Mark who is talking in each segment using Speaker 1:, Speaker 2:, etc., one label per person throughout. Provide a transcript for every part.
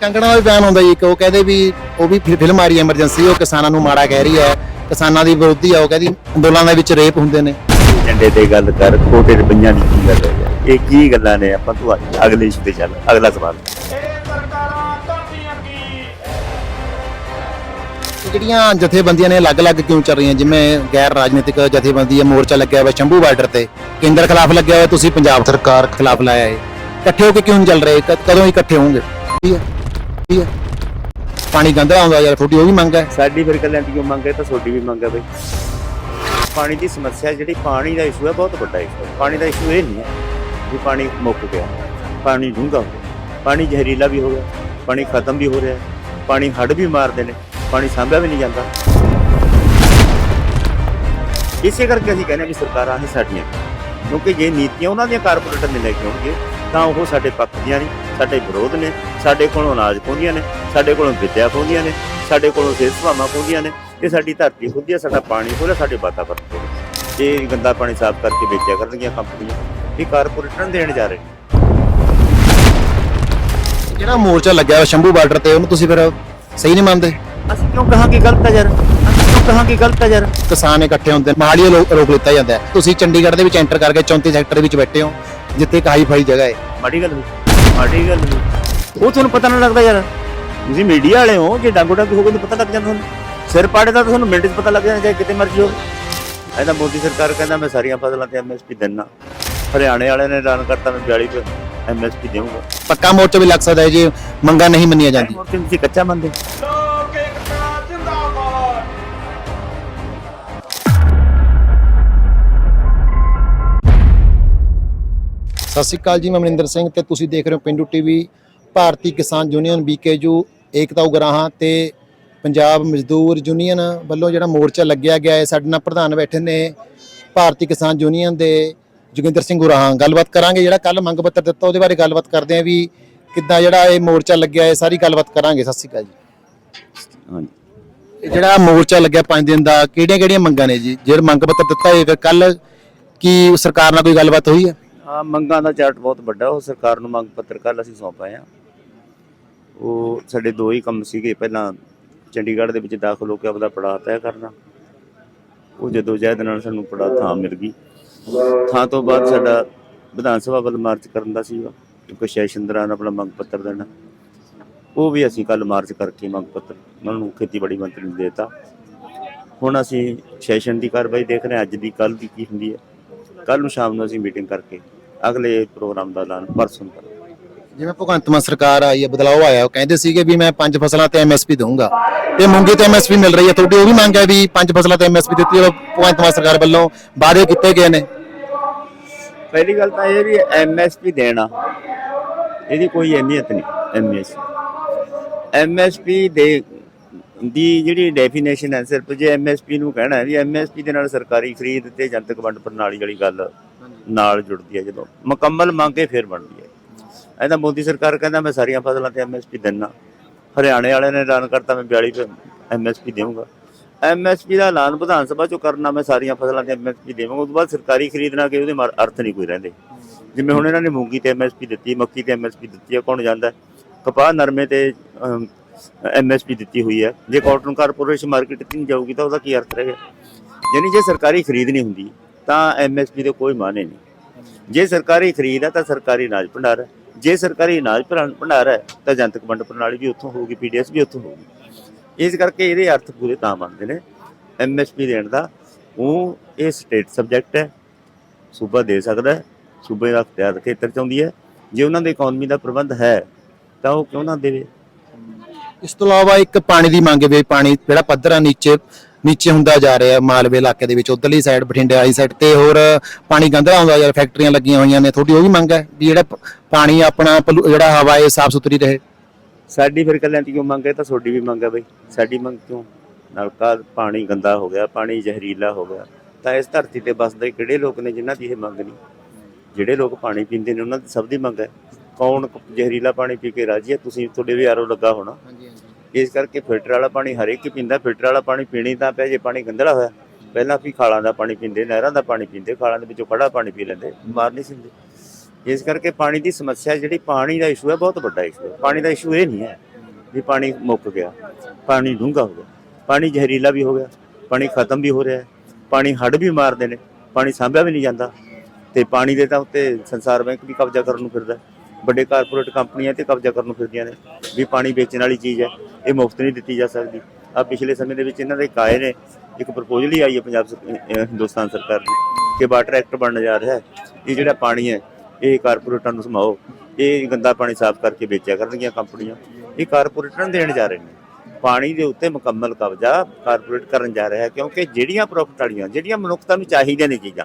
Speaker 1: ਕੰਗਣਾ ਦਾ ਵੀ ਬਿਆਨ ਹੁੰਦਾ ਜੀ ਕਿ ਉਹ ਕਹਿੰਦੇ ਵੀ ਉਹ ਵੀ ਫਿ- ਫਿਲਮ ਆ ਰਹੀ ਹੈ ਐਮਰਜੈਂਸੀ ਉਹ ਕਿਸਾਨਾਂ ਨੂੰ ਮਾੜਾ ਕਹਿ ਰਹੀ ਹੈ ਕਿਸਾਨਾਂ ਦੀ ਵਿਰੋਧੀ ਆ ਉਹ ਕਹਿੰਦੀ ਅੰਦੋਲਨਾਂ ਦੇ ਵਿੱਚ ਰੇਪ ਹੁੰਦੇ ਨੇ।
Speaker 2: ਝੰਡੇ ਤੇ ਗੱਲ ਕਰ ਕੋਟੇ ਪੰਜਾਂ ਦੀ ਕੀ ਗੱਲ ਹੈ? ਇਹ ਕੀ ਗੱਲਾਂ ਨੇ ਆਪਾਂ ਤੂੰ ਅੱਜ ਅਗਲੇ ਇਸ਼ੂ ਤੇ ਚੱਲ ਅਗਲਾ ਸਵਾਲ।
Speaker 1: ਇਹ ਜਿਹੜੀਆਂ ਜਥੇਬੰਦੀਆਂ ਨੇ ਅਲੱਗ-ਅਲੱਗ ਕਿਉਂ ਚੱਲ ਰਹੀਆਂ? ਜਿਵੇਂ ਗੈਰ ਰਾਜਨੀਤਿਕ ਜਥੇਬੰਦੀ ਹੈ ਮੋਰਚਾ ਲੱਗਿਆ ਹੋਇਆ ਸ਼ੰਭੂ ਬਾਰਡਰ ਤੇ ਕੇਂਦਰ ਖਿਲਾਫ ਲੱਗਿਆ ਹੋਇਆ ਤੁਸੀਂ ਪੰਜਾਬ ਸਰਕਾਰ ਖਿਲਾਫ ਲਾਇਆ ਹੈ। ਇਕੱਠੇ ਹੋ ਕੇ ਕਿਉਂ ਨਹੀਂ ਚੱਲ ਰਹੇ? ਕ- ਕਦੋਂ ਇਕੱਠੇ ਹੋਵੋਗੇ ਠੀਕ ਹੈ ਹੈ ਪਾਣੀ ਗੰਦਾ ਆਉਂਦਾ ਯਾਰ ਤੁਹਾਡੀ ਉਹ ਵੀ ਮੰਗ ਹੈ।
Speaker 2: ਸਾਡੀ ਫਿਰ ਕੱਲਿਆਂ ਦੀ ਕਿਉਂ ਮੰਗ ਹੈ ਤਾਂ ਤੁਹਾਡੀ ਵੀ ਮੰਗ ਹੈ ਬਈ। ਪਾਣੀ ਦੀ ਸਮੱਸਿਆ ਜਿਹੜੀ ਪਾਣੀ ਦਾ ਇਸ਼ੂ ਹੈ, ਬਹੁਤ ਵੱਡਾ ਇਸ਼ੂ ਹੈ। ਪਾਣੀ ਦਾ ਇਸ਼ੂ ਇਹ ਨਹੀਂ ਹੈ ਕਿ ਪਾਣੀ ਮੁੱਕ ਗਿਆ। ਪਾਣੀ ਡੂੰਘਾ ਹੋ ਪਾਣੀ ਜ਼ਹਿਰੀਲਾ ਵੀ ਹੋ ਗਿਆ। ਪਾਣੀ ਖਤਮ ਵੀ ਹੋ ਰਿਹਾ ਹੈ। ਪਾਣੀ ਹੱਡ ਵੀ ਮਾਰਦੇ ਨੇ। ਪਾਣੀ ਸਾਂਭਿਆ ਵੀ ਨਹੀਂ ਜਾਂਦਾ। ਇਸੇ ਕਰਕੇ ਅਸੀਂ ਕਹਿੰਦੇ ਹਾਂ ਵੀ ਸਰਕਾਰਾਂ ਹੀ ਸਾਡੀਆਂ ਕਿਉਂਕਿ ਜੇ ਨੀਤੀਆਂ ਉਹਨਾਂ ਦੀਆਂ ਕਾਰਪੋਰੇਟਰ ਨੇ ਲੈ ਕੇ ਆਉਣਗੇ, ਤਾਂ ਉਹ ਸਾਡੇ ਪੱਖ ਦੀਆਂ ਨਹੀਂ ਸਾਡੇ ਵਿਰੋਧ ਨੇ ਸਾਡੇ ਕੋਲੋਂ ਅਨਾਜ ਖੋਹਦੀਆਂ ਨੇ ਸਾਡੇ ਕੋਲੋਂ ਵਿੱਦਿਆ ਖੋਹਦੀਆਂ ਨੇ ਸਾਡੇ ਕੋਲੋਂ ਸਿਹਤ ਸੇਵਾਵਾਂ ਖੋਹਦੀਆਂ ਨੇ ਇਹ ਸਾਡੀ ਧਰਤੀ ਖੁੱਦੀ ਹੈ ਸਾਡਾ ਪਾਣੀ ਖੋਹਦਾ ਸਾਡੇ ਵਾਤਾਵਰਣ ਖੋਹਦਾ ਇਹ ਗੰਦਾ ਪਾਣੀ ਸਾਫ਼ ਕਰਕੇ ਵੇਚਿਆ ਕਰਨਗੀਆਂ ਕੰਪਨੀਆਂ ਇਹ ਕਾਰਪੋਰੇਟਰਾਂ ਦੇਣ ਜਾ ਰਹੇ ਨੇ।
Speaker 1: ਜਿਹੜਾ ਮੋਰਚਾ ਲੱਗਿਆ ਹੋਇਆ ਸ਼ੰਭੂ ਬਾਰਡਰ ਤੇ ਉਹਨੂੰ ਤੁਸੀਂ ਫਿਰ ਸਹੀ ਨਹੀਂ ਮੰਨਦੇ?
Speaker 2: ਅਸੀਂ ਕਿਉਂ ਕਹਾਂਗੇ ਗਲਤ ਹੈ ਯਾਰ? ਅਸੀਂ ਕਿਉਂ ਕਹਾਂਗੇ ਗਲਤ ਹੈ ਯਾਰ?
Speaker 1: ਕਿਸਾਨ ਇਕੱਠੇ ਹੁੰਦੇ ਨੇ ਮਹਾਲੀ ਰੋਕ ਲਿੱਤਾ ਜਾਂਦਾ ਤੁਸੀਂ ਚੰਡੀਗੜ੍ਹ ਦੇ ਵਿੱਚ ਐਂਟਰ ਕਰਕੇ 34 ਸੈਕਟਰ ਵਿੱਚ ਬੈਠੇ ਹੋ ਜਿੱਥੇ ਇੱਕ ਹਾਈ ਫਾਈ ਜਗ੍ਹਾ ਹੈ।
Speaker 2: ਮਾੜੀ ਗੱਲ ਹੋਈ। ਗੱਲ ਹੋਈ ਉਹ ਤੁਹਾਨੂੰ ਪਤਾ ਨਾ ਲੱਗਦਾ ਯਾਰ। ਤੁਸੀਂ ਮੀਡੀਆ ਵਾਲੇ ਹੋ ਜੇ ਡਾਂਗੋ ਡਾਂਗੀ ਹੋ ਗਏ ਤਾਂ ਪਤਾ ਲੱਗ ਜਾਂਦਾ ਤੁਹਾਨੂੰ। ਸਿਰ ਪਾੜੇ ਦਾ ਤੁਹਾਨੂੰ ਮਿੰਟ 'ਚ ਪਤਾ ਲੱਗ ਜਾਂਦਾ ਚਾਹੇ ਕਿਤੇ ਮਰਜ਼ੀ ਹੋ। ਇਹਦਾ ਮੋਦੀ ਸਰਕਾਰ ਕਹਿੰਦਾ ਮੈਂ ਸਾਰੀਆਂ ਫਸਲਾਂ ਤੇ ਐਮਐਸਪੀ ਦੇਣਾ ਹਰਿਆਣੇ ਵਾਲਿਆਂ ਨੇ ਐਲਾਨ ਕਰਤਾ ਮੈਂ 42 ਤੇ ਐਮਐਸਪੀ ਦੇਵਾਂਗਾ
Speaker 1: ਪੱਕਾ ਮੋਰਚਾ ਵੀ ਲੱਗ ਸਕਦਾ ਹੈ ਜੇ ਮੰਗਾਂ ਨਹੀਂ ਮੰਨੀਆਂ ਜਾਂਦੀਆਂ।
Speaker 2: ਮੋਰਚੇ ਤੁਸੀਂ ਕੱਚਾ ਮੰਨਦੇ
Speaker 1: ਸਤਿ ਸ਼੍ਰੀ ਅਕਾਲ ਜੀ ਮੈਂ ਮਨਿੰਦਰ ਸਿੰਘ ਤੇ ਤੁਸੀਂ ਦੇਖ ਰਹੇ ਹੋ ਪਿੰਡੂ ਟੀਵੀ ਭਾਰਤੀ ਕਿਸਾਨ ਯੂਨੀਅਨ ਬੀਕੇਯੂ ਏਕਤਾ ਉਗਰਾਹਾਂ ਤੇ ਪੰਜਾਬ ਮਜ਼ਦੂਰ ਯੂਨੀਅਨ ਵੱਲੋਂ ਜਿਹੜਾ ਮੋਰਚਾ ਲੱਗਿਆ ਗਿਆ ਹੈ ਸਾਡੇ ਨਾਲ ਪ੍ਰਧਾਨ ਬੈਠੇ ਨੇ ਭਾਰਤੀ ਕਿਸਾਨ ਯੂਨੀਅਨ ਦੇ ਜੋਗਿੰਦਰ ਸਿੰਘ ਉਗਰਾਹਾਂ। ਗੱਲਬਾਤ ਕਰਾਂਗੇ ਜਿਹੜਾ ਕੱਲ ਮੰਗ ਪੱਤਰ ਦਿੱਤਾ ਉਹਦੇ ਬਾਰੇ ਗੱਲਬਾਤ ਕਰਦੇ ਆਂ ਵੀ ਕਿੱਦਾਂ ਜਿਹੜਾ ਇਹ ਮੋਰਚਾ ਲੱਗਿਆ ਹੈ ਸਾਰੀ ਗੱਲਬਾਤ ਕਰਾਂਗੇ। ਸਤਿ ਸ਼੍ਰੀ ਅਕਾਲ ਜੀ।
Speaker 2: ਹਾਂਜੀ।
Speaker 1: ਇਹ ਜਿਹੜਾ ਮੋਰਚਾ ਲੱਗਿਆ 5 ਦਿਨ ਦਾ ਕਿਹੜੀਆਂ ਕਿਹੜੀਆਂ ਮੰਗਾਂ ਨੇ ਜੀ? ਜਿਹੜਾ ਮੰਗ ਪੱਤਰ ਦਿੱਤਾ ਹੈ ਫਿਰ ਕੱਲ ਕੀ ਸਰਕਾਰ ਨਾਲ ਕੋਈ ਗੱਲਬਾਤ ਹੋਈ ਹੈ?
Speaker 2: ਹਾਂ ਮੰਗਾਂ ਦਾ ਚਾਰਟ ਬਹੁਤ ਵੱਡਾ, ਉਹ ਸਰਕਾਰ ਨੂੰ ਮੰਗ ਪੱਤਰ ਕੱਲ ਅਸੀਂ ਸੌਂਪਾਏ ਆ ਉਹ ਸਾਡੇ ਦੋ ਹੀ ਕੰਮ ਸੀਗੇ, ਪਹਿਲਾਂ ਚੰਡੀਗੜ੍ਹ ਦੇ ਵਿੱਚ ਦਾਖਲ ਹੋ ਕੇ ਆਪਦਾ ਪੜਾਅ ਤੈਅ ਕਰਨਾ। ਉਹ ਜਦੋਂ ਜਹਿਦ ਨਾਲ ਸਾਨੂੰ ਪੜਾਅ ਥਾਂ ਮਿਲ ਗਈ। ਥਾਂ ਤੋਂ ਬਾਅਦ ਸਾਡਾ ਵਿਧਾਨ ਸਭਾ ਵੱਲ ਮਾਰਚ ਕਰਨ ਦਾ ਸੀਗਾ, ਕਿਉਂਕਿ ਸੈਸ਼ਨ ਦੌਰਾਨ ਆਪਣਾ ਮੰਗ ਪੱਤਰ ਦੇਣਾ। ਉਹ ਵੀ ਅਸੀਂ ਕੱਲ ਮਾਰਚ ਕਰਕੇ ਮੰਗ ਪੱਤਰ, ਉਹਨਾਂ ਨੂੰ ਖੇਤੀਬਾੜੀ ਮੰਤਰੀ ਨੂੰ ਦੇਤਾ। ਹੁਣ ਅਸੀਂ ਸੈਸ਼ਨ ਦੀ ਕਾਰਵਾਈ ਦੇਖ ਰਹੇ ਹਾਂ, ਅੱਜ ਦੀ ਕੱਲ ਦੀ ਕੀ ਹੁੰਦੀ ਹੈ। ਕੱਲ ਨੂੰ ਸ਼ਾਮ ਨੂੰ ਅਸੀਂ ਮੀਟਿੰਗ ਕਰਕੇ ਅਗਲੇ ਪ੍ਰੋਗਰਾਮ ਦਾ ਐਲਾਨ ਪਰਸੋਂ ਕਰਾਂਗੇ।
Speaker 1: ਜਿਵੇਂ ਭਗਵੰਤ ਮਾਨ ਸਰਕਾਰ ਆਈ ਹੈ ਬਦਲਾਅ ਆਇਆ ਉਹ ਕਹਿੰਦੇ ਸੀਗੇ ਵੀ ਮੈਂ ਪੰਜ ਫਸਲਾਂ ਤੇ ਐਮਐਸਪੀ ਦਊਂਗਾ। ਤੇ ਮੂੰਗੀ ਤੇ ਐਮਐਸਪੀ ਮਿਲ ਰਹੀ ਹੈ ਤੁਹਾਡੀ ਉਹ ਵੀ ਮੰਗ ਹੈ ਵੀ ਪੰਜ ਫਸਲਾਂ ਤੇ ਐਮਐਸਪੀ ਦਿੱਤੀ ਹੈ ਭਗਵੰਤ ਮਾਨ ਸਰਕਾਰ ਵੱਲੋਂ ਵਾਅਦੇ ਕੀਤੇ ਗਏ ਨੇ।
Speaker 2: ਪਹਿਲੀ ਗੱਲ ਤਾਂ ਇਹ ਵੀ ਐਮਐਸਪੀ ਦੇਣਾ ਇਹਦੀ ਕੋਈ ਅਹਿਮੀਅਤ ਨਹੀਂ ਐਮਐਸਪੀ ਐਮਐਸਪੀ ਦੇ ਦੀ ਜਿਹੜੀ ਡੈਫੀਨੇਸ਼ਨ ਹੈ ਸਿਰਫ ਜੇ ਐਮਐਸਪੀ ਨੂੰ ਕਹਿਣਾ ਹੈ ਵੀ ਐਮਐਸਪੀ ਦੇ ਨਾਲ ਸਰਕਾਰੀ ਖਰੀਦ ਤੇ ਜਨਤਕ ਵੰਡ ਪ੍ਰਣਾਲੀ ਵਾਲੀ ਗੱਲ ਨਾਲ ਜੁੜਦੀ ਹੈ ਜਦੋਂ ਮੁਕੰਮਲ ਮੰਗ ਮੰਗੇ ਫਿਰ ਬਣਦੀ ਹੈ। ਇਹਦਾ ਮੋਦੀ ਸਰਕਾਰ ਕਹਿੰਦਾ, ਮੈਂ ਸਾਰੀਆਂ ਫਸਲਾਂ ਤੇ ਐਮਐਸਪੀ ਦੇਣਾ ਹਰਿਆਣੇ ਵਾਲਿਆਂ ਨੇ ਐਲਾਨ ਕਰਤਾ, ਮੈਂ 42 ਤੇ ਐਮਐਸਪੀ ਦੇਵਾਂਗਾ। ਐਮਐਸਪੀ ਦਾ ਐਲਾਨ ਵਿਧਾਨ ਸਭਾ ਚੋਂ ਕਰਨਾ, ਮੈਂ ਸਾਰੀਆਂ ਫਸਲਾਂ ਤੇ ਐਮਐਸਪੀ ਦੇਵਾਂਗਾ। ਉਸ ਤੋਂ ਬਾਅਦ ਸਰਕਾਰੀ ਖਰੀਦਣਾ ਕਿ ਉਹਦੇ ਮਾਰ- ਅਰਥ ਨਹੀਂ ਕੋਈ ਰਹਿੰਦੇ। ਜਿਵੇਂ ਹੁਣ ਇਹਨਾਂ ਨੇ ਮੂੰਗੀ ਤੇ ਐਮਐਸਪੀ ਦਿੱਤੀ, ਮੱਕੀ ਤੇ ਐਮਐਸਪੀ ਦਿੱਤੀ ਹੈ ਕੌਣ ਜਾਂਦਾ ਕਪਾਹ, ਨਰਮੇ ਤੇ ਐਮਐਸਪੀ ਦਿੱਤੀ ਹੋਈ ਹੈ। ਜੇ ਕਾਟਨ ਕਾਰਪੋਰੇਸ਼ਨ ਮਾਰਕੀਟ 'ਚ ਨਹੀਂ ਜਾਊਗੀ ਤਾਂ ਉਹਦਾ ਕੀ ਅਰਥ ਰਹੇਗਾ ਯਾਨੀ ਜੇ ਸਰਕਾਰੀ ਖਰੀਦ ਨਹੀਂ ਹੁੰਦੀ ਤਾਂ ਐਮਐਸਪੀ ਦੇ ਕੋਈ ਮਾਨੇ ਨਹੀਂ। ਜੇ ਸਰਕਾਰੀ ਖਰੀਦ ਹੈ ਤਾਂ ਸਰਕਾਰੀ ਅਨਾਜ ਭੰਡਾਰ ਹੈ ਜੇ ਸਰਕਾਰੀ ਅਨਾਜ ਭੰਡਾਰ ਭੰਡਾਰ ਹੈ ਤਾਂ ਜਨਤਕ ਵੰਡ ਪ੍ਰਣਾਲੀ ਵੀ ਉੱਥੋਂ ਹੋਊਗੀ ਪੀਡੀਐਸ ਵੀ ਉੱਥੋਂ ਹੋਊਗੀ। ਇਸ ਕਰਕੇ ਇਹਦੇ ਅਰਥ ਪੂਰੇ ਤਾਂ ਬਣਦੇ ਨੇ। ਐਮਐਸਪੀ ਦੇਣ ਦਾ ਉਹ ਇਹ ਸਟੇਟ ਸਬਜੈਕਟ ਹੈ। ਸੂਬਾ ਦੇ ਸਕਦਾ ਹੈ। ਸੂਬੇ ਦਾ ਅਖਤਿਆਰ ਖੇਤਰ ਚ ਆਉਂਦੀ ਹੈ। ਜੇ ਉਹਨਾਂ ਦੇ ਇਕਨੋਮੀ ਦਾ ਪ੍ਰਬੰਧ ਹੈ, ਤਾਂ ਉਹ ਕਿਉਂ ਨਾ ਦੇਵੇ?
Speaker 1: ਇਸ ਤੋਂ ਇਲਾਵਾ ਇੱਕ ਪਾਣੀ ਦੀ ਮੰਗ ਹੈ ਵੀ ਪਾਣੀ ਜਿਹੜਾ ਪੱਧਰ ਨੀਚੇ ਨੀਚੇ ਹੁੰਦਾ ਜਾ ਰਿਹਾ ਹੈ, ਮਾਲਵੇ ਇਲਾਕੇ ਦੇ ਵਿੱਚ, ਉਧਰਲੀ ਸਾਈਡ ਬਠਿੰਡੇ ਵਾਲੀ ਸਾਈਡ ਤੇ ਹੋਰ ਪਾਣੀ ਗੰਦਾ ਆਉਂਦਾ ਯਾਰ ਫੈਕਟਰੀਆਂ ਲੱਗੀਆਂ ਹੋਈਆਂ ਨੇ। ਤੁਹਾਡੀ ਉਹ ਵੀ ਮੰਗ ਹੈ ਵੀ ਜਿਹੜਾ ਪ- ਪਾਣੀ ਆਪਣਾ ਪਲੂ- ਜਿਹੜਾ ਹਵਾ ਹੈ ਸਾਫ਼ ਸੁਥਰੀ ਰਹੇ?
Speaker 2: ਸਾਡੀ ਫਿਰ ਕੱਲਿਆਂ ਦੀ ਕਿਉਂ ਮੰਗ ਹੈ? ਤਾਂ ਤੁਹਾਡੀ ਵੀ ਮੰਗ ਹੈ ਬਈ। ਸਾਡੀ ਮੰਗ ਕਿਉਂ? ਨਲਕਾ ਪਾਣੀ ਗੰਦਾ ਹੋ ਗਿਆ, ਪਾਣੀ ਜ਼ਹਿਰੀਲਾ ਹੋ ਗਿਆ। ਤਾਂ ਇਸ ਧਰਤੀ ਤੇ ਵੱਸਦੇ ਕਿਹੜੇ ਲੋਕ ਨੇ ਜਿਨ੍ਹਾਂ ਦੀ ਇਹ ਮੰਗ ਨਹੀਂ? ਜਿਹੜੇ ਲੋਕ ਪਾਣੀ ਪੀਂਦੇ ਨੇ, ਉਹਨਾਂ ਦੀ ਸਭ ਦੀ ਮੰਗ ਹੈ। ਕੌਣ ਜ਼ਹਿਰੀਲਾ ਪਾਣੀ ਪੀ ਕੇ ਰਾਜੀ ਹੈ ਤੁਸੀਂ ਤੁਹਾਡੇ ਵੀ ਆਰੋ ਲੱਗਾ ਹੋਣਾ। ਇਸ ਕਰਕੇ ਫਿਲਟਰ ਵਾਲਾ ਪਾਣੀ ਹਰੇਕ ਹੀ ਪੀਂਦਾ ਫਿਲਟਰ ਵਾਲਾ ਪਾਣੀ ਪੀਣੀ ਤਾਂ ਪਿਆ ਜੇ ਪਾਣੀ ਗੰਦਲਾ ਹੋਇਆ ਪਹਿਲਾਂ ਵੀ ਖਾਲਾਂ ਦਾ ਪਾਣੀ ਪੀਂਦੇ ਨਹਿਰਾਂ ਦਾ ਪਾਣੀ ਪੀਂਦੇ ਖਾਲਾਂ ਦੇ ਵਿੱਚੋਂ ਖੜਾ ਪਾਣੀ ਪੀ ਲੈਂਦੇ ਬਿਮਾਰ ਨਹੀਂ ਸੀ ਹੁੰਦੇ ਇਸ ਕਰਕੇ ਪਾਣੀ ਦੀ ਸਮੱਸਿਆ ਜਿਹੜੀ ਪਾਣੀ ਦਾ ਇਸ਼ੂ ਹੈ ਬਹੁਤ ਵੱਡਾ ਇਸ਼ੂ ਹੈ। ਪਾਣੀ ਦਾ ਇਸ਼ੂ ਇਹ ਨਹੀਂ ਹੈ ਵੀ ਪਾਣੀ ਮੁੱਕ ਗਿਆ ਪਾਣੀ ਡੂੰਘਾ ਹੋ ਗਿਆ ਪਾਣੀ ਜ਼ਹਿਰੀਲਾ ਵੀ ਹੋ ਗਿਆ ਪਾਣੀ ਖਤਮ ਵੀ ਹੋ ਰਿਹਾ ਹੈ ਪਾਣੀ ਹੱਡ ਵੀ ਮਾਰਦੇ ਨੇ ਪਾਣੀ ਸਾਂਭਿਆ ਵੀ ਨਹੀਂ ਜਾਂਦਾ ਤੇ ਪਾਣੀ ਦੇ ਤਾਂ ਉੱਤੇ ਸੰਸਾਰ ਬੈਂਕ ਵੀ ਕਬਜ਼ਾ ਕਰਨ ਨੂੰ ਫਿਰਦਾ। ਵੱਡੇ ਕਾਰਪੋਰੇਟ ਕੰਪਨੀਆਂ ਤੇ ਕਬਜ਼ਾ ਕਰਨ ਨੂੰ ਫਿਰਦੀਆਂ ਨੇ। ਵੀ ਪਾਣੀ ਵੇਚਣ ਵਾਲੀ ਚੀਜ਼ ਹੈ, ਇਹ ਮੁਫਤ ਨਹੀਂ ਦਿੱਤੀ ਜਾ ਸਕਦੀ। ਆ ਪਿਛਲੇ ਸਮੇਂ ਦੇ ਵਿੱਚ ਇਹਨਾਂ ਦੇ ਕਾਏ ਨੇ, ਇੱਕ ਪ੍ਰਪੋਜ਼ਲ ਹੀ ਆਈ ਹੈ ਪੰਜਾਬ ਸਰ- ਹਿੰਦੁਸਤਾਨ ਸਰਕਾਰ ਦੀ ਕਿ ਵਾਟਰ ਐਕਟ ਬਣਨ ਜਾ ਰਿਹਾ ਹੈ। ਇਹ ਜਿਹੜਾ ਪਾਣੀ ਹੈ, ਇਹ ਕਾਰਪੋਰੇਟਾਂ ਨੂੰ ਸਮਾਓ। ਇਹ ਗੰਦਾ ਪਾਣੀ ਸਾਫ਼ ਕਰਕੇ ਵੇਚਿਆ ਕਰਨਗੀਆਂ ਕੰਪਨੀਆਂ। ਇਹ ਕਾਰਪੋਰੇਟਾਂ ਨੂੰ ਦੇਣ ਜਾ ਰਹੇ ਨੇ। ਪਾਣੀ ਦੇ ਉੱਤੇ ਮੁਕੰਮਲ ਕਬਜ਼ਾ ਕਾਰਪੋਰੇਟ ਕਰਨ ਜਾ ਰਿਹਾ ਹੈ, ਕਿਉਂਕਿ ਜਿਹੜੀਆਂ ਪ੍ਰੋਫਿਟ ਵਾਲੀਆਂ, ਜਿਹੜੀਆਂ ਮਨੁੱਖਤਾ ਨੂੰ ਚਾਹੀਦੀਆਂ ਨੇ ਚੀਜ਼ਾਂ,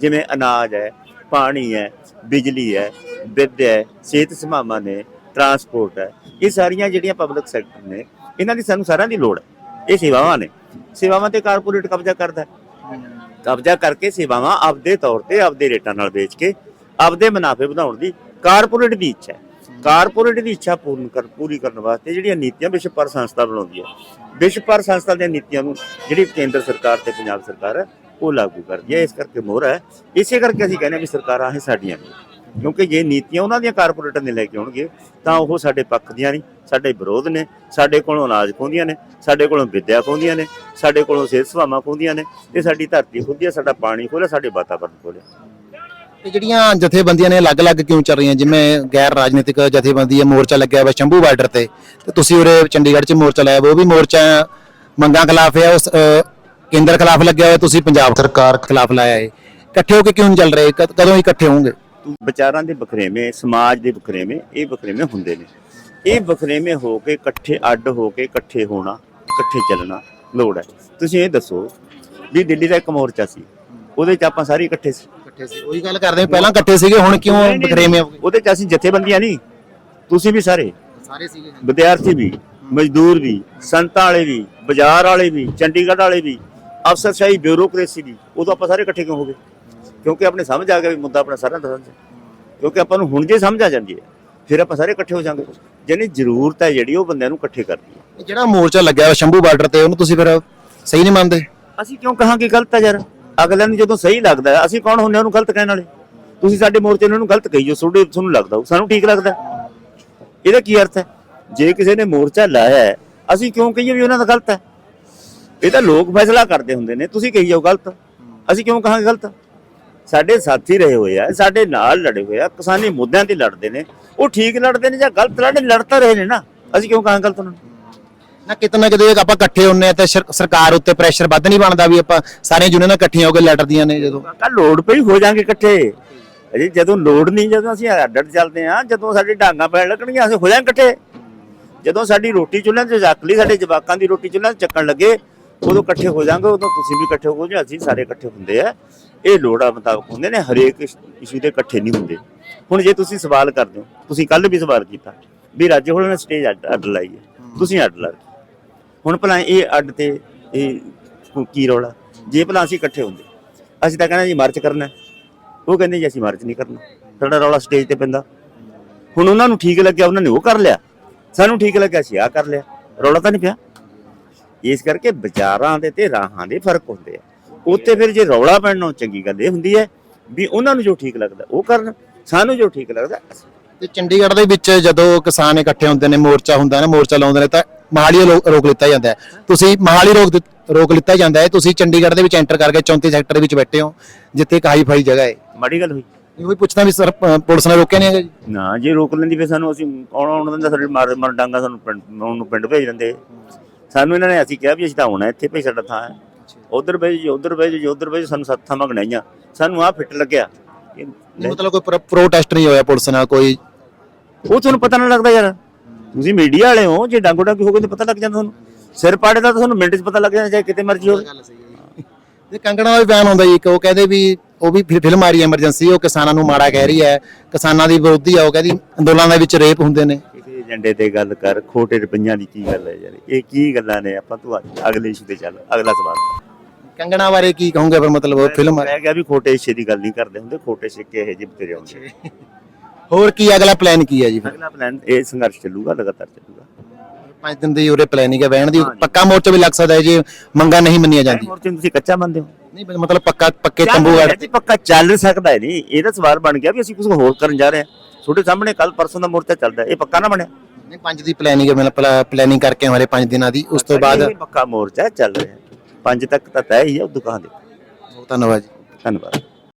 Speaker 2: ਜਿਵੇਂ ਅਨਾਜ ਹੈ ਪਾਣੀ ਹੈ, ਬਿਜਲੀ ਹੈ ਵਿੱਦਿਆ ਹੈ, ਸਿਹਤ ਸੰਭਾਵਾਂ ਨੇ ਟਰਾਂਸਪੋਰਟ ਹੈ, ਇਹ ਸਾਰੀਆਂ ਜਿਹੜੀਆਂ ਪਬਲਿਕ ਸੈਕਟਰ ਨੇ, ਇਹਨਾਂ ਦੀ ਸਾਨੂੰ ਸਾਰਿਆਂ ਦੀ ਲੋੜ ਹੈ। ਇਹ ਸੇਵਾਵਾਂ ਨੇ। ਸੇਵਾਵਾਂ ਤੇ ਕਾਰਪੋਰੇਟ ਕਬਜ਼ਾ ਕਰਦਾ ਹੈ। ਕਬਜ਼ਾ ਕਰਕੇ ਸੇਵਾਵਾਂ ਆਪਦੇ ਤੌਰ ਤੇ ਆਪਦੇ ਰੇਟਾਂ ਨਾਲ ਵੇਚ ਕੇ ਆਪਦੇ ਮੁਨਾਫੇ ਵਧਾਉਣ ਦੀ ਕਾਰਪੋਰੇਟ ਦੀ ਇੱਛਾ ਹੈ। ਕਾਰਪੋਰੇਟ ਦੀ ਇੱਛਾ ਪੂਰਨ ਕਰ, ਪੂਰੀ ਕਰਨ ਵਾਸਤੇ ਜਿਹੜੀਆਂ ਨੀਤੀਆਂ ਵਿਸ਼ਵ ਭਰ ਸੰਸਥਾ ਬਣਾਉਂਦੀ ਹੈ। ਵਿਸ਼ਵ ਭਰ ਸੰਸਥਾ ਦੀਆਂ ਨੀਤੀਆਂ ਨੂੰ ਜਿਹੜੀ ਕੇਂਦਰ ਸਰਕਾਰ ਤੇ ਪੰਜਾਬ ਸਰਕਾਰ ਹੈ ਉਹ ਲਾਗੂ ਕਰਦੀ ਹੈ। ਇਸ ਕਰਕੇ ਮੋਹਰ ਹੈ। ਇਸੇ ਕਰਕੇ ਅਸੀਂ ਕਹਿੰਦੇ ਹਾਂ ਵੀ ਸਰਕਾਰਾਂ ਇਹ ਸਾਡੀਆਂ ਨੇ ਕਿਉਂਕਿ ਜੇ ਨੀਤੀਆਂ ਉਹਨਾਂ ਦੀਆਂ ਕਾਰਪੋਰੇਟਾਂ ਨੇ ਲੈ ਕੇ ਆਉਣਗੇ ਤਾਂ ਉਹ ਸਾਡੇ ਪੱਖ ਦੀਆਂ ਨਹੀਂ ਸਾਡੇ ਵਿਰੋਧ ਨੇ ਸਾਡੇ ਕੋਲੋਂ ਅਨਾਜ ਖੋਹਦੀਆਂ ਨੇ ਸਾਡੇ ਕੋਲੋਂ ਵਿੱਦਿਆ ਖੋਹਦੀਆਂ ਨੇ ਸਾਡੇ ਕੋਲੋਂ ਸਿਹਤ ਸੇਵਾਵਾਂ ਖੋਹਦੀਆਂ ਨੇ ਤੇ ਸਾਡੀ ਧਰਤੀ ਖੋਹਦੀ ਹੈ ਸਾਡਾ ਪਾਣੀ ਖੋਹਲਿਆ ਸਾਡੇ ਵਾਤਾਵਰਣ ਖੋਹਲਿਆ
Speaker 1: ਤੇ ਜਿਹੜੀਆਂ ਜਥੇਬੰਦੀਆਂ ਨੇ ਅਲੱਗ-ਅਲੱਗ ਕਿਉਂ ਚੱਲ ਰਹੀਆਂ? ਜਿਵੇਂ ਗੈਰ ਰਾਜਨੀਤਿਕ ਜਥੇਬੰਦੀ ਹੈ ਮੋਰਚਾ ਲੱਗਿਆ ਹੋਇਆ ਸ਼ੰਭੂ ਬਾਰਡਰ ਤੇ ਤੇ ਤੁਸੀਂ ਉਰੇ ਚੰਡੀਗੜ੍ਹ 'ਚ ਮੋਰਚਾ ਲਾਇਆ ਵਾ, ਉਹ ਵੀ ਮੋਰਚਾ ਮੰਗਾਂ ਖਿਲਾਫ ਹੈ ਉਸ ਕੇਂਦਰ ਖਿਲਾਫ ਲੱਗਿਆ ਹੋਇਆ ਤੁਸੀਂ ਪੰਜਾਬ ਸਰਕਾਰ ਖਿਲਾਫ ਲਾਇਆ ਹੈ। ਇਕੱਠੇ ਹੋ ਕੇ ਕਿਉਂ ਨਹੀਂ ਚੱਲ ਰਹੇ? ਕਦ- ਕਦੋਂ ਇਕੱਠੇ ਹੋਵੋਗੇ?
Speaker 2: ਵਿਚਾਰਾਂ ਦੇ ਬਖਰੇਵੇਂ ਸਮਾਜ ਦੇ ਬਖਰੇਵੇਂ ਇਹ ਬਖਰੇਵੇਂ ਹੁੰਦੇ ਨੇ। ਇਹ ਬਖਰੇਵੇਂ ਹੋ ਕੇ ਇਕੱਠੇ ਅੱਡ ਹੋ ਕੇ ਇਕੱਠੇ ਹੋਣਾ ਇਕੱਠੇ ਚੱਲਣਾ ਲੋੜ ਹੈ। ਤੁਸੀਂ ਇਹ ਦੱਸੋ ਵੀ ਦਿੱਲੀ ਦਾ ਇੱਕ ਮੋਰਚਾ ਸੀ ਉਹਦੇ ਚ ਆਪਾਂ ਸਾਰੇ ਇਕੱਠੇ ਸੀ।
Speaker 1: ਇਕੱਠੇ ਸੀ ਉਹੀ ਗੱਲ ਕਰਦੇ ਪਹਿਲਾਂ ਇਕੱਠੇ ਸੀਗੇ ਹੁਣ ਕਿਉਂ ਬਖਰੇਵੇਂ ਹੋ ਗਏ?
Speaker 2: ਉਹਦੇ ਚ ਅਸੀਂ ਜਥੇਬੰਦੀਆਂ ਨਹੀਂ ਤੁਸੀਂ ਵੀ ਸਾਰੇ।
Speaker 1: ਸਾਰੇ ਸੀਗੇ
Speaker 2: ਵਿਦਿਆਰਥੀ ਵੀ ਮਜ਼ਦੂਰ ਵੀ ਸੰਤਾਂ ਵਾਲੇ ਵੀ ਬਾਜ਼ਾਰ ਵਾਲੇ ਵੀ ਚੰਡੀਗੜ੍ਹ ਵਾਲੇ ਵੀ ਅਫਸਰਸ਼ਾਹੀ ਬਿਊਰੋਕ੍ਰੇਸੀ ਵੀ ਉਦੋਂ ਆਪਾਂ ਸਾਰੇ ਇਕੱਠੇ ਕਿਉਂ ਹੋ ਗਏ? ਕਿਉਂਕਿ ਆਪਣੇ ਸਮਝ ਆ ਗਿਆ ਵੀ ਮੁੱਦਾ ਆਪਣਾ ਸਾਰਿਆਂ ਦਾ ਸਮਝ। ਕਿਉਂਕਿ ਆਪਾਂ ਨੂੰ ਹੁਣ ਜੇ ਸਮਝ ਆ ਜਾਂਦੀ ਹੈ ਫਿਰ ਆਪਾਂ ਸਾਰੇ ਇਕੱਠੇ ਹੋ ਜਾਾਂਗੇ ਜਿਹਨੇ ਜ਼ਰੂਰਤ ਹੈ ਜਿਹੜੀ ਉਹ ਬੰਦਿਆਂ ਨੂੰ ਇਕੱਠੇ ਕਰਦੀ ਹੈ।
Speaker 1: ਜਿਹੜਾ ਮੋਰਚਾ ਲੱਗਿਆ ਸ਼ੰਭੂ ਬਾਰਡਰ ਤੇ ਉਹਨੂੰ ਤੁਸੀਂ ਫਿਰ ਸਹੀ ਨਹੀਂ ਮੰਨਦੇ?
Speaker 2: ਅਸੀਂ ਕਿਉਂ ਕਹਾਂਗੇ ਗਲਤ ਹੈ ਯਾਰ? ਅਗਲਿਆਂ ਨੂੰ ਜਦੋਂ ਸਹੀ ਲੱਗਦਾ ਅਸੀਂ ਕੌਣ ਹੁੰਦੇ ਹਾਂ ਉਹਨੂੰ ਗਲਤ ਕਹਿਣ ਵਾਲੇ? ਤੁਸੀਂ ਸਾਡੇ ਮੋਰਚੇ ਨੂੰ ਗਲਤ ਕਹੀ ਜੋ ਤੁਹਾਡੇ ਤੁਹਾਨੂੰ ਲੱਗਦਾ ਸਾਨੂੰ ਠੀਕ ਲੱਗਦਾ। ਇਹਦਾ ਕੀ ਅਰਥ ਹੈ? ਜੇ ਕਿਸੇ ਨੇ ਮੋਰਚਾ ਲਾਇਆ ਹੈ ਅਸੀਂ ਕਿਉਂ ਕਹੀਏ ਵੀ ਉਹਨਾਂ ਦਾ ਗਲਤ ਹੈ? ਇਹ ਤਾਂ ਲੋਕ ਫੈਸਲਾ ਕਰਦੇ ਹੁੰਦੇ ਨੇ ਤੁਸੀਂ ਕਹੀ ਜਾਓ ਗਲਤ। ਅਸੀਂ ਕਿਉਂ ਕਹਾਂਗੇ ਗਲਤ? ਸਾਡੇ ਸਾਥੀ ਰਹੇ ਹੋਏ ਆ ਸਾਡੇ ਨਾਲ ਲੜੇ ਹੋਏ ਆ ਕਿਸਾਨੀ ਮੁੱਦਿਆਂ ਤੇ ਲੜਦੇ ਨੇ। ਉਹ ਠੀਕ ਲੜਦੇ ਨੇ ਜਾਂ ਗਲਤ ਲੜਦੇ ਲੜ ਤਾਂ ਰਹੇ ਨੇ ਨਾ। ਅਸੀਂ ਕਿਉਂ ਕਹਾਂਗੇ ਗਲਤ ਉਹਨਾਂ ਨੂੰ?
Speaker 1: ਨਾ ਕਿਤੇ ਨਾ ਕਿਤੇ ਆਪਾਂ ਇਕੱਠੇ ਹੁੰਨੇ ਆ ਤੇ ਸ਼ਰ- ਸਰਕਾਰ ਉੱਤੇ ਪ੍ਰੈਸ਼ਰ ਵੱਧ ਨਹੀਂ ਬਣਦਾ ਵੀ ਆਪਾਂ ਸਾਰੀਆਂ ਯੂਨੀਅਨਾਂ ਇਕੱਠੀਆਂ ਹੋ ਕੇ ਲੜਦੀਆਂ ਨੇ ਜਦੋਂ।
Speaker 2: ਕੱਲ ਲੋੜ ਪਈ ਹੋ ਜਾਾਂਗੇ ਇਕੱਠੇ। ਅਜੇ ਜਦੋਂ ਲੋੜ ਨਹੀਂ ਜਦੋਂ ਅਸੀਂ ਅੱਡ ਅੱਡ ਚੱਲਦੇ ਆ ਜਦੋਂ ਸਾਡੀ ਡਾਂਗਾ ਪੈਣ ਲੱਗਣਗੀਆਂ ਅਸੀਂ ਹੋ ਜਾਾਂਗੇ ਇਕੱਠੇ। ਜਦੋਂ ਸਾਡੀ ਰੋਟੀ ਚੁੱਲ੍ਹਿਆਂ ਤੇ ਚੱਕ ਲਈ ਸਾਡੇ ਜਵਾਕਾਂ ਦੀ ਰੋਟੀ ਚੁੱਲ੍ਹਿਆਂ ਤੇ ਚੱਕਣ ਲੱਗੇ ਉਦੋਂ ਇਕੱਠੇ ਹੋ ਜਾਾਂਗੇ ਉਦੋਂ ਤੁਸੀਂ ਵੀ ਇਕੱਠੇ ਹੋ ਜਾਓ ਅਸੀਂ ਸਾਰੇ ਇਕੱਠੇ ਹੁੰਦੇ ਆ। ਇਹ ਲੋੜਾਂ ਮੁਤਾਬਕ ਹੁੰਦੇ ਨੇ ਹਰੇਕ ਇਸ਼ੂ ਦੇ ਇਕੱਠੇ ਨਹੀਂ ਹੁੰਦੇ। ਹੁਣ ਜੇ ਤੁਸੀਂ ਸਵਾਲ ਕਰਦੇ ਹੋ ਤੁਸੀਂ ਕੱਲ ਵੀ ਸਵਾਲ ਕੀਤਾ ਵੀ ਰਾਜੇ ਹੋਲਾਂ ਨੇ ਸਟੇਜ ਅੱਡ ਅੱਡ ਲਾਈ ਹੈ ਤੁਸੀਂ ਅੱਡ ਲਾ। ਹੁਣ ਭਲਾ ਇਹ ਅੱਡ ਤੇ ਇਹ ਕੀ ਰੌਲਾ? ਜੇ ਭਲਾ ਅਸੀਂ ਇਕੱਠੇ ਹੁੰਦੇ ਅਸੀਂ ਤਾਂ ਕਹਿੰਦੇ ਜੀ ਮਾਰਚ ਕਰਨਾ। ਉਹ ਕਹਿੰਦੇ ਜੀ ਅਸੀਂ ਮਾਰਚ ਨਹੀਂ ਕਰਨਾ। ਸਾਡਾ ਰੌਲਾ ਸਟੇਜ ਤੇ ਪੈਂਦਾ। ਹੁਣ ਉਹਨਾਂ ਨੂੰ ਠੀਕ ਲੱਗਿਆ ਉਹਨਾਂ ਨੇ ਉਹ ਕਰ ਲਿਆ। ਸਾਨੂੰ ਠੀਕ ਲੱਗਿਆ ਅਸੀਂ ਆ ਕਰ ਲਿਆ। ਰੌਲਾ ਤਾਂ ਨਹੀਂ ਪਿਆ। ਇਸ ਕਰਕੇ ਵਿਚਾਰਾਂ ਦੇ ਤੇ ਰਾਹਾਂ ਦੇ ਫ਼ਰਕ ਹੁੰਦੇ ਆ। ਉੱਤੇ ਫਿਰ ਜੇ ਰੌਲਾ ਪੈਣਾ ਚੰਗੀ ਗੱਲ ਇਹ ਹੁੰਦੀ ਹੈ ਵੀ ਉਹਨਾਂ ਨੂੰ ਜੋ ਠੀਕ ਲੱਗਦਾ ਉਹ ਕਰਨ ਸਾਨੂੰ ਜੋ ਠੀਕ ਲੱਗਦਾ ਅਸੀਂ।
Speaker 1: ਤੇ ਚੰਡੀਗੜ੍ਹ ਦੇ ਵਿੱਚ ਜਦੋਂ ਕਿਸਾਨ ਇਕੱਠੇ ਹੁੰਦੇ ਨੇ ਮੋਰਚਾ ਹੁੰਦਾ ਨਾ ਮੋਰਚਾ ਲਾਉਂਦੇ ਨੇ ਤਾਂ ਮਹਾਲੀ ਰੋਕ ਲਿੱਤਾ ਜਾਂਦਾ ਹੈ। ਤੁਸੀਂ ਮਹਾਲੀ ਰੋਕ ਰੋਕ ਲਿੱਤਾ ਜਾਂਦਾ ਹੈ ਤੁਸੀਂ ਚੰਡੀਗੜ੍ਹ ਦੇ ਵਿੱਚ ਐਂਟਰ ਕਰਕੇ 34 ਸੈਕਟਰ ਦੇ ਵਿੱਚ ਬੈਠੇ ਹੋ ਜਿੱਥੇ ਇੱਕ ਹਾਈ ਫਾਈ ਜਗ੍ਹਾ ਹੈ।
Speaker 2: ਮਾੜੀ ਗੱਲ ਹੋਈ।
Speaker 1: ਇਹ ਵੀ ਪੁੱਛਦਾ ਵੀ ਸਰ ਪੁਲਿਸ ਨੇ ਰੋਕਿਆ ਨਹੀਂ ਹੈਗਾ ਜੀ?
Speaker 2: ਨਾ ਜੇ ਰੋਕ ਲੈਂਦੀ ਫਿਰ ਸਾਨੂੰ ਅਸੀਂ ਆਉਣ ਆਉਣ ਦਿੰਦਾ? ਸਾਡੇ ਮਾਰ ਮਾਰ ਡਾਂਗਾ ਸਾਨੂੰ ਪਿੰਡ ਨੂੰ ਪਿੰਡ ਭੇਜ ਦਿੰਦੇ। ਸਾਨੂੰ ਇਹਨਾਂ ਨੇ ਅਸੀਂ ਕਿਹਾ ਵੀ ਅਸੀਂ ਤਾਂ ਆਉਣਾ ਇੱਥੇ ਭਈ ਸਾਡਾ ਥਾਂ ਹੈ। ਉਧਰ ਭੇਜ ਜੀ ਉਧਰ ਭੇਜ ਜੀ ਉਧਰ ਭੇਜ ਸਾਨੂੰ ਸੱਤ ਥਾਵਾਂ ਗਣਾਈਆਂ ਸਾਨੂੰ ਆਹ ਫਿੱਟ ਲੱਗਿਆ।
Speaker 1: ਮਤਲਬ ਕੋਈ ਪ੍ਰੋ- ਪ੍ਰੋਟੈਸਟ ਨਹੀਂ ਹੋਇਆ ਪੁਲਿਸ ਨਾਲ ਕੋਈ?
Speaker 2: ਉਹ ਤੁਹਾਨੂੰ ਪਤਾ ਨਾ ਲੱਗਦਾ ਯਾਰ। ਤੁਸੀਂ ਮੀਡੀਆ ਵਾਲੇ ਹੋ ਜੇ ਡਾਂਗੋ ਡਾਂਗੀ ਹੋ ਗਏ ਤਾਂ ਪਤਾ ਲੱਗ ਜਾਂਦਾ ਤੁਹਾਨੂੰ। ਸਿਰ ਪਾੜੇ ਦਾ ਤੁਹਾਨੂੰ ਮਿੰਟ 'ਚ ਪਤਾ ਲੱਗ ਜਾਂਦਾ ਚਾਹੇ ਕਿਤੇ ਮਰਜ਼ੀ ਹੋਵੇ।
Speaker 1: ਤੇ ਕੰਗਣਾ ਦਾ ਵੀ ਬਿਆਨ ਹੁੰਦਾ ਜੀ ਇੱਕ ਉਹ ਕਹਿੰਦੇ ਵੀ ਉਹ ਵੀ ਫਿਲਮ ਆ ਰਹੀ ਐਮਰਜੈਂਸੀ ਉਹ ਕਿਸਾਨਾਂ ਨੂੰ ਮਾੜਾ ਕਹਿ ਰਹੀ ਹੈ। ਕਿਸਾਨਾਂ ਦੀ ਵਿਰੋਧੀ ਆ ਉਹ ਕਹਿੰਦੀ ਅੰਦੋਲਨਾਂ ਦੇ ਵਿੱਚ ਰੇਪ ਹੁੰਦੇ ਨੇ।
Speaker 2: ਏਜੰਡੇ ਤੇ ਗੱਲ ਕਰ ਖੋਟੇ ਰੁਪਈਆਂ ਦੀ ਕੀ ਗੱਲ ਹੈ ਯਾਰ? ਇਹ ਕੀ ਗੱਲਾਂ ਨੇ? ਆਪਾਂ ਤੂੰ ਅੱਜ ਅਗਲੇ ਇਸ਼ੂ ਤੇ ਚੱਲ ਅਗਲਾ ਸਵਾਲ।
Speaker 1: ਕੰਗਣਾ ਬਾਰੇ ਕੀ ਕਹੋਗੇ ਫਿਰ ਮਤਲਬ ਫਿਲਮ
Speaker 2: ਮੈਂ ਕਿਹਾ ਵੀ ਖੋਟੇ ਹਿੱਸੇ ਦੀ ਗੱਲ ਨਹੀਂ ਕਰਦੇ ਹੁੰਦੇ ਖੋਟੇ ਸਿੱਕੇ ਇਹ ਜਿਹੇ ਬਤੇਰੇ ਹੁੰਦੇ
Speaker 1: ਹੋਰ ਕੀ ਅਗਲਾ ਪਲਾਨ ਕੀ ਹੈ ਜੀ ਫਿਰ?
Speaker 2: ਅਗਲਾ ਪਲਾਨ ਇਹ ਸੰਘਰਸ਼ ਚੱਲੂਗਾ ਲਗਾਤਾਰ ਚੱਲੂਗਾ।
Speaker 1: ਪੰਜ ਦਿਨ ਦੀ ਉਰੇ ਪਲੈਨਿੰਗ ਹੈ ਬਹਿਣ ਦੀ ਪੱਕਾ ਮੋਰਚਾ ਵੀ ਲੱਗ ਸਕਦਾ ਹੈ ਜੇ ਮੰਗਾਂ ਨਹੀਂ ਮੰਨੀਆਂ ਜਾਂਦੀਆਂ।
Speaker 2: ਮੋਰਚੇ ਨੂੰ ਤੁਸੀਂ ਕੱਚਾ ਮੰਨਦੇ ਹੋ?
Speaker 1: ਨਹੀਂ ਮਤਲਬ ਪੱਕਾ ਪੱਕੇ ਤੰਬੂ ਗੜ
Speaker 2: ਪੱਕਾ ਚੱਲ ਸਕਦਾ ਹੈ ਨਹੀਂ। ਇਹਦਾ ਸਵਾਲ ਬਣ ਗਿਆ ਵੀ ਅਸੀਂ ਕੁਝ ਹੋਰ ਕਰਨ ਜਾ ਰਹੇ ਹਾਂ। ਤੁਹਾਡੇ ਸਾਹਮਣੇ ਕੱਲ ਪਰਸੋਂ ਦਾ ਮੋਰਚਾ ਚੱਲਦਾ ਇਹ ਪੱਕਾ ਨਾ ਬਣਿਆ?
Speaker 1: ਨਹੀਂ ਪੰਜ ਦੀ ਪਲੈਨਿੰਗ ਹੈ ਮਤਲਬ ਪਲੈਨਿੰਗ ਕਰਕੇ ਹਮਾਰੇ ਪੰਜ ਦਿਨਾਂ ਦੀ। ਉਸ ਤੋਂ ਬਾਅਦ
Speaker 2: ਪੱਕਾ ਮੋਰਚਾ ਚੱਲ ਰਿਹਾ ਪੰਜ ਤੱਕ ਤਾਂ ਤੈਅ ਹੀ ਹੈ ਉਹ ਦੁਕਾਨ ਦੇ
Speaker 1: ਬਹੁਤ ਧੰਨਵਾਦ ਜੀ।
Speaker 2: ਧੰਨਵਾਦ।